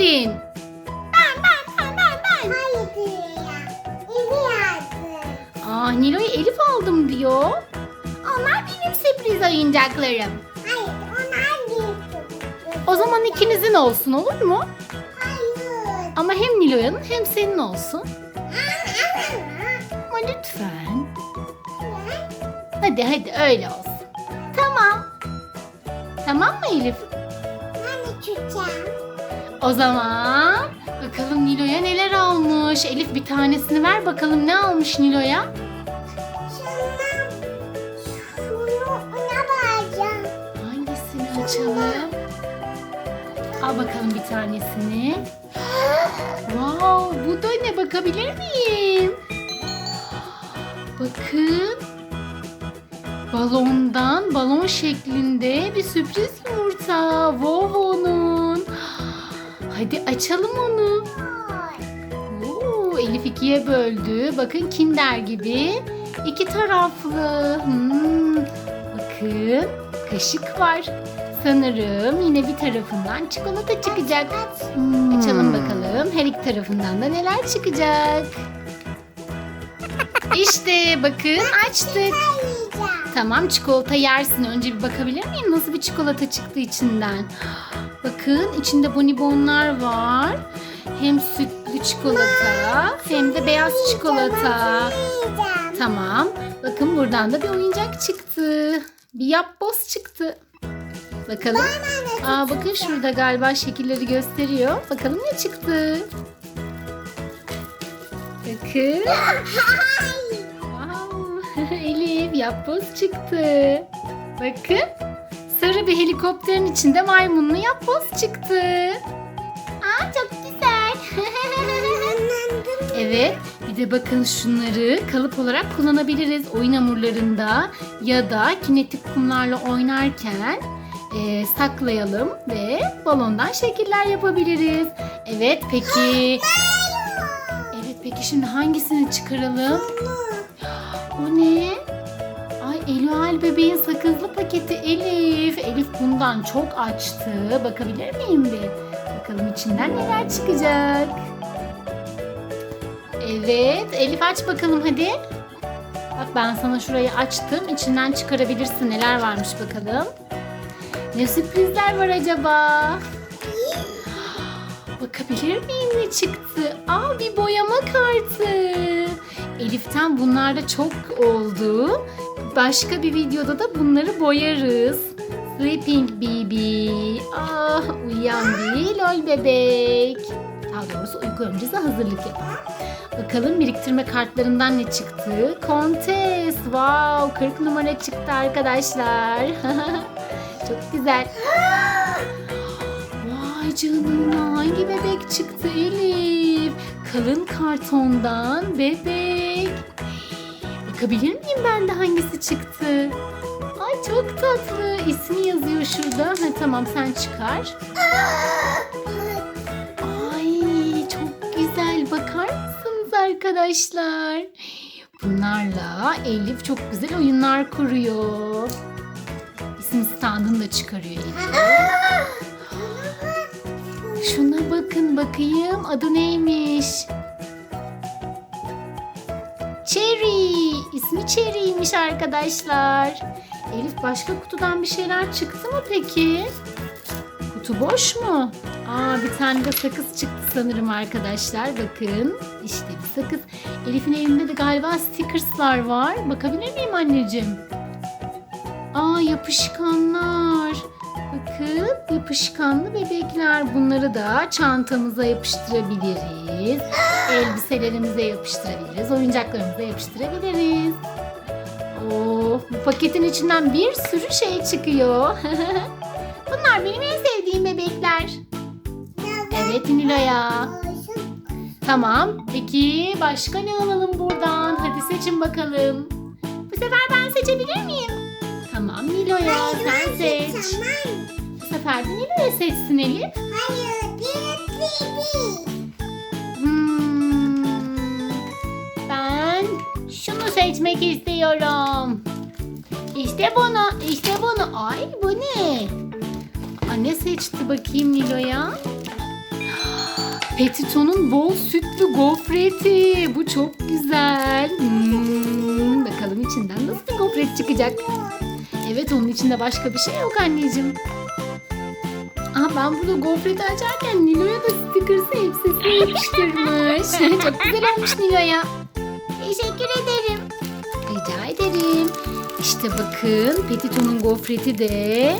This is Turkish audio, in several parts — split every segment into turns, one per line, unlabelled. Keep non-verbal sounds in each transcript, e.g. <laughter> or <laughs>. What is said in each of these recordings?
verin.
Ben ben ben ben ben. Hayır ya. Evi aldım.
Aa Nilo'ya Elif aldım diyor. Onlar benim sürpriz oyuncaklarım.
Hayır onlar değil.
O zaman ikinizin olsun olur mu?
Hayır.
Ama hem Nilo'yanın hem senin olsun. Ama lütfen. Hadi hadi öyle olsun. Tamam. Tamam mı Elif?
Ben tutacağım.
O zaman bakalım Nilo'ya neler almış. Elif bir tanesini ver bakalım ne almış Nilo'ya?
Şundan şunu ona bağlayacağım.
Hangisini açalım? Al bakalım bir tanesini. Wow, bu da ne bakabilir miyim? Bakın. Balondan balon şeklinde bir sürpriz yumurta. Vovo'nun. Hadi açalım onu. Oo, Elif ikiye böldü. Bakın kinder gibi. iki taraflı. Hmm, Bakın kaşık var. Sanırım yine bir tarafından çikolata çıkacak.
Hmm.
Açalım bakalım. Her iki tarafından da neler çıkacak. <laughs> İşte bakın açtık. Tamam çikolata yersin. Önce bir bakabilir miyim? Nasıl bir çikolata çıktı içinden? Bakın içinde bonibonlar var. Hem sütlü çikolata hem de beyaz çikolata. Tamam. Bakın buradan da bir oyuncak çıktı. Bir yapboz çıktı. Bakalım. Aa bakın şurada galiba şekilleri gösteriyor. Bakalım ne çıktı. Bakın. <laughs> Wow. <laughs> Elif yapboz çıktı. Bakın. Sarı bir helikopterin içinde maymunlu yapboz çıktı. Aa çok güzel. <laughs> Evet, bir de bakın şunları kalıp olarak kullanabiliriz oyun hamurlarında ya da kinetik kumlarla oynarken e, saklayalım ve balondan şekiller yapabiliriz. Evet, peki. <gasps> Evet, peki şimdi hangisini çıkaralım? O <gasps> ne? Ay Elual bebeğin sakızlı paketi Elif. Elif bundan çok açtı. Bakabilir miyim bir? Bakalım içinden neler çıkacak. Evet Elif aç bakalım hadi. Bak ben sana şurayı açtım. İçinden çıkarabilirsin. Neler varmış bakalım. Ne sürprizler var acaba? Bakabilir miyim ne çıktı? Aa bir boyama kartı. Elif'ten bunlar da çok oldu. Başka bir videoda da bunları boyarız. Sleeping baby. Ah uyuyan bir lol bebek. Daha doğrusu uyku öncesi hazırlık yapan. Bakalım biriktirme kartlarından ne çıktı? Kontes. Wow 40 numara çıktı arkadaşlar. <laughs> çok güzel. Vay canına hangi bebek çıktı Elif? Kalın kartondan bebek. Bakabilir miyim ben de hangisi çıktı? Ay çok tatlı. İsmi yazıyor şurada. Ha, tamam sen çıkar. Ay çok güzel. Bakar mısınız arkadaşlar? Bunlarla Elif çok güzel oyunlar kuruyor. İsim standını da çıkarıyor Elif. Şuna bakın bakayım adı neymiş? Cherry. İsmi Cherry'ymiş arkadaşlar. Elif başka kutudan bir şeyler çıktı mı peki? Kutu boş mu? Aa bir tane de sakız çıktı sanırım arkadaşlar. Bakın işte bir sakız. Elif'in elinde de galiba stickerslar var. Bakabilir miyim anneciğim? Aa yapışkanlar. Bakın yapışkanlı bebekler. Bunları da çantamıza yapıştırabiliriz. <gasps> Elbiselerimize yapıştırabiliriz. Oyuncaklarımıza yapıştırabiliriz. Oo, bu paketin içinden bir sürü şey çıkıyor. <laughs> Bunlar benim en sevdiğim bebekler. Evet Nilo'ya. Tamam. Peki başka ne alalım buradan? Hadi seçin bakalım. Bu sefer ben seçebilir miyim? Tamam Nilo'ya sen seç.
Tamam.
Bu sefer de Nilo'ya seçsin Elif.
Hayır. Bir, bir.
Hmm, ben şunu seçmek istiyorum. İşte bunu, işte bunu. Ay bu ne? Anne seçti bakayım Nilo'ya. <gasps> Petito'nun bol sütlü gofreti. Bu çok güzel. Hmm, bakalım içinden nasıl bir gofret çıkacak. Evet onun içinde başka bir şey yok anneciğim. Aa, ben burada gofreti açarken Nilo'ya da sticker'sı elbisesine yapıştırmış. <laughs> çok güzel olmuş Nilo'ya.
Teşekkür ederim.
Rica ederim. İşte bakın Petito'nun gofreti de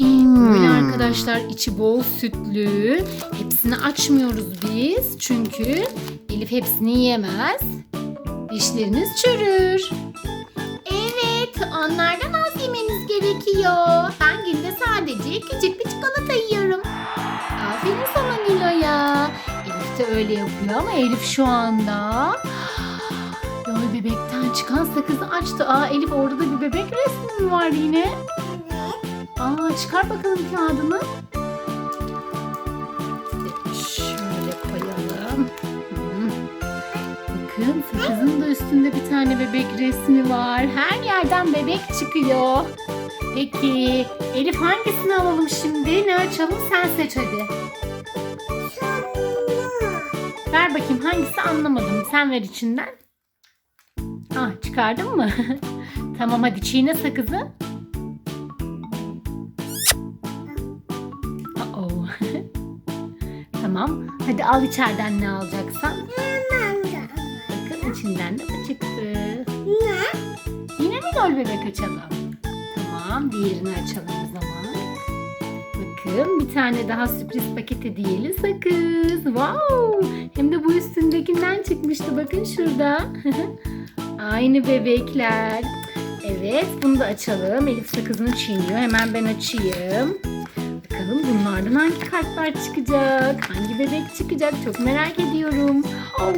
böyle arkadaşlar içi bol sütlü. Hepsini açmıyoruz biz. Çünkü Elif hepsini yiyemez. Dişleriniz çürür. Onlardan az yemeniz gerekiyor. Ben günde sadece küçük bir çikolata yiyorum. Aferin sana Nilo'ya. Elif de öyle yapıyor ama Elif şu anda <gasps> Lol bebekten çıkan sakızı açtı. Aa Elif orada da bir bebek resmi mi var yine? Aa çıkar bakalım kağıdını. Üstünde bir tane bebek resmi var. Her yerden bebek çıkıyor. Peki Elif hangisini alalım şimdi? Ne açalım? Sen seç hadi. Ver bakayım hangisi anlamadım. Sen ver içinden. Ah çıkardın mı? <laughs> tamam hadi çiğne sakızı. <laughs> Tamam. Hadi al içeriden ne alacaksan. İçinden de bu çıktı. Yine mi lol bebek açalım? Tamam diğerini açalım o zaman. Bakın bir tane daha sürpriz paket hediyeli sakız. Wow! Hem de bu üstündekinden çıkmıştı bakın şurada. <laughs> Aynı bebekler. Evet bunu da açalım. Elif sakızını çiğniyor. Hemen ben açayım. Bakalım bunlardan hangi kartlar çıkacak? Hangi bebek çıkacak? Çok merak ediyorum. Oh,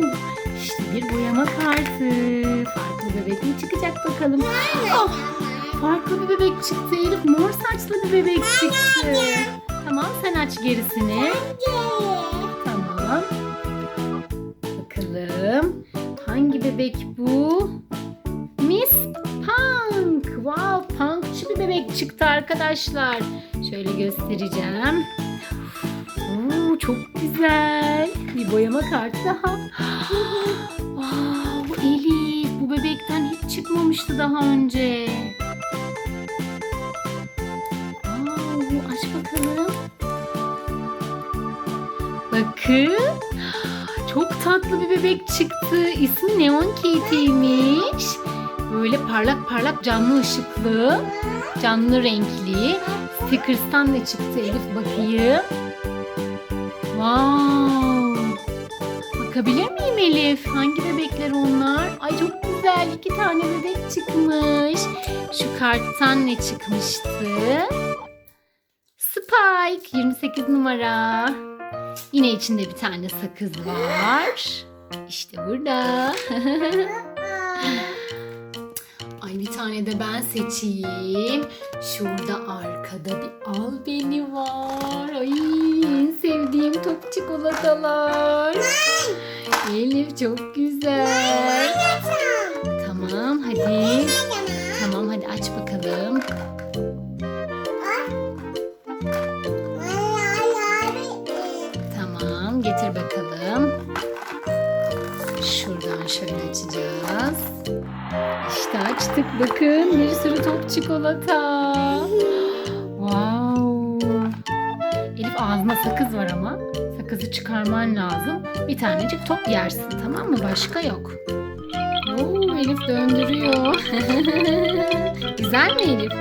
işte bir boyama kartı. Farklı bebek çıkacak bakalım. Oh, farklı bir bebek çıktı Elif. Mor saçlı bir bebek çıktı. Tamam sen aç gerisini. Tamam. Bakalım. Hangi bebek bu? Miss Punk. Wow, punkçı bir bebek çıktı arkadaşlar. Şöyle göstereceğim. Çok güzel. Bir boyama kartı daha. <gasps> Wow, Elif bu bebekten hiç çıkmamıştı daha önce. Wow, aç bakalım. Bakın. <gasps> Çok tatlı bir bebek çıktı. İsmi Neon Kitty'ymiş. Böyle parlak parlak canlı ışıklı, canlı renkli. Stickers'tan ne çıktı Elif bakayım. Wow. Bakabilir miyim Elif? Hangi bebekler onlar? Ay çok güzel. iki tane bebek çıkmış. Şu karttan ne çıkmıştı? Spike 28 numara. Yine içinde bir tane sakız var. İşte burada. <laughs> Ay bir tane de ben seçeyim. Şurada arkada bir al beni var. Ay en sevdiğim top çikolatalar. Elif çok güzel. Tamam hadi. Tamam hadi aç bakalım. Tamam getir bakalım. Şuradan şöyle açacağız. İşte açtık bakın bir sürü top çikolata. Çıkarman lazım. Bir tanecik top yersin tamam mı? Başka yok. Oo, Elif döndürüyor. <laughs> Güzel mi Elif?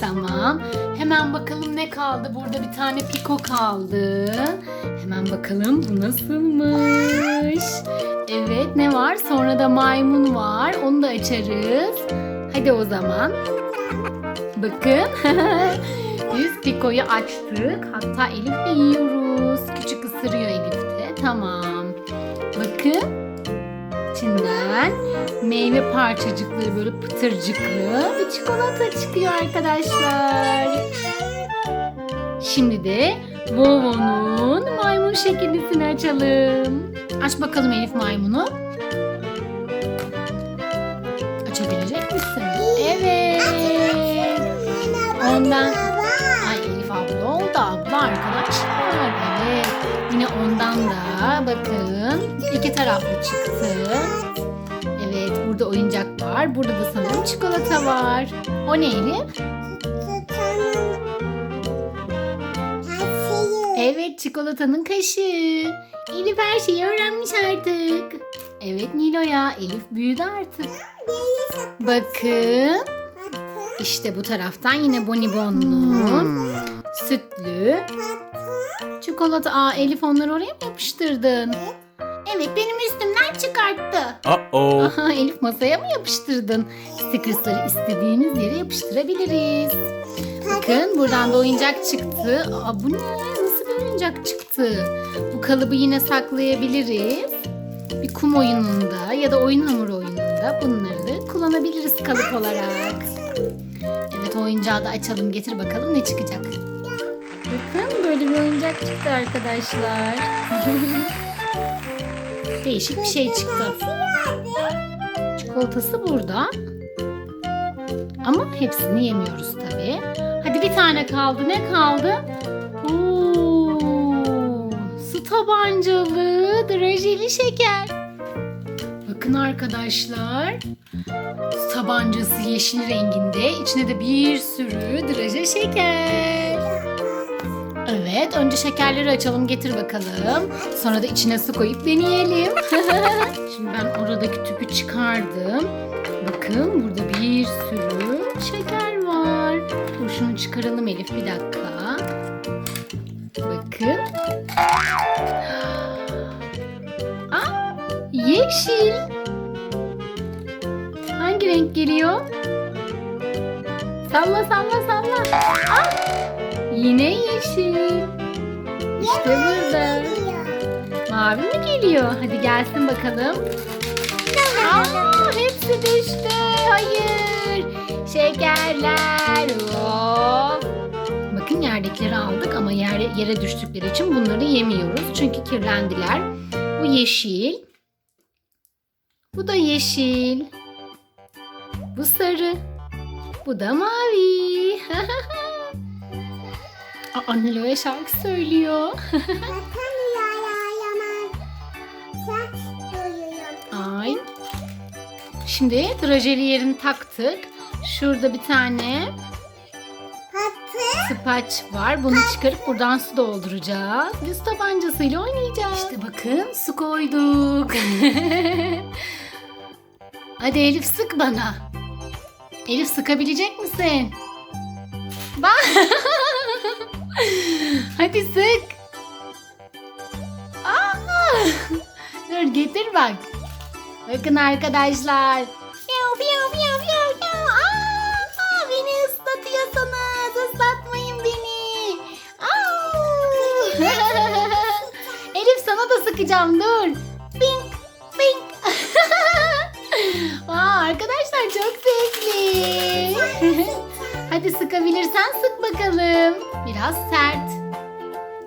Tamam. Hemen bakalım ne kaldı? Burada bir tane piko kaldı. Hemen bakalım bu nasılmış. Evet ne var? Sonra da maymun var. Onu da açarız. Hadi o zaman. Bakın. <laughs> Biz pikoyu açtık. Hatta Elif'le yiyoruz. Küçük ısırıyor Elif de. Tamam. Bakın. İçinden meyve parçacıkları böyle pıtırcıklı bir çikolata çıkıyor arkadaşlar. Şimdi de Vovo'nun maymun şekerlisini açalım. Aç bakalım Elif maymunu. misin? Evet. Ondan. Da bakın iki taraflı çıktı. Evet burada oyuncak var. Burada da sanırım çikolata var. O ne Elif? Evet çikolatanın kaşığı. Elif her şeyi öğrenmiş artık. Evet Nilo'ya Elif büyüdü artık. Bakın işte bu taraftan yine bonibonlu, sütlü, çikolata. Aa Elif onları oraya mı yapıştırdın? Evet benim üstümden çıkarttı.
Uh-oh.
Aha Elif masaya mı yapıştırdın? Stickers'ları istediğiniz yere yapıştırabiliriz. Bakın buradan da oyuncak çıktı. Aa bu ne? Nasıl bir oyuncak çıktı? Bu kalıbı yine saklayabiliriz. Bir kum oyununda ya da oyun hamuru oyununda bunları da kullanabiliriz kalıp olarak. Evet oyuncağı da açalım getir bakalım ne çıkacak. Bakın böyle bir oyuncak çıktı arkadaşlar. <laughs> Değişik bir şey çıktı. Çikolatası burada. Ama hepsini yemiyoruz tabii. Hadi bir tane kaldı. Ne kaldı? Oo, su tabancalı drajeli şeker. Bakın arkadaşlar. Tabancası yeşil renginde. İçine de bir sürü draje şeker. Evet, önce şekerleri açalım, getir bakalım. Sonra da içine su koyup deneyelim. <laughs> Şimdi ben oradaki tüpü çıkardım. Bakın burada bir sürü şeker var. Dur şunu çıkaralım Elif bir dakika. Bakın. Aa, <gasps> yeşil. Hangi renk geliyor? Salla salla salla. Aa, yine yeşil. İşte burada. Mavi mi geliyor? Hadi gelsin bakalım. Aa, hepsi düştü. Hayır. Şekerler. Of. Bakın yerdekileri aldık ama yere, yere düştükleri için bunları yemiyoruz. Çünkü kirlendiler. Bu yeşil. Bu da yeşil. Bu sarı. Bu da mavi. <laughs> Aa, Nilo'ya şarkı söylüyor. Ay. Şimdi trajeli yerini taktık. Şurada bir tane spaç var. Bunu çıkarıp buradan su dolduracağız. Su tabancasıyla oynayacağız. İşte bakın su koyduk. <laughs> Hadi Elif sık bana. Elif sıkabilecek misin? Bak. <laughs> <laughs> Hadi sık. Aa! <laughs> Dur getir bak. Bakın arkadaşlar. Piyav piyav piyav piyav piyav. Aa, beni ıslatıyorsunuz. Islatmayın beni. <laughs> Elif sana da sıkacağım dur. Pink pink. Aa, arkadaşlar çok zevkli. Hadi sıkabilirsen sık bakalım. Biraz sert.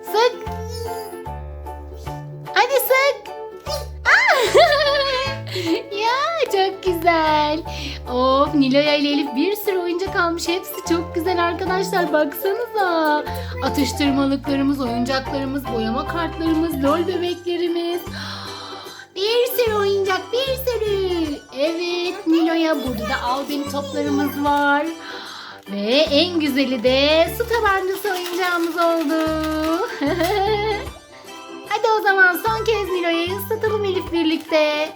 Sık. Hadi sık. Aa! <laughs> ya çok güzel. Of Nilo'ya ile Elif bir sürü oyuncak almış. Hepsi çok güzel arkadaşlar. Baksanıza. Atıştırmalıklarımız, oyuncaklarımız, boyama kartlarımız, lol bebeklerimiz. <gasps> Bir sürü oyuncak, bir sürü. Evet Nilo'ya burada da al beni toplarımız var. Ve en güzeli de su tabancası oyuncağımız oldu. <laughs> Hadi o zaman son kez Nilo'yu ıslatalım Elif birlikte.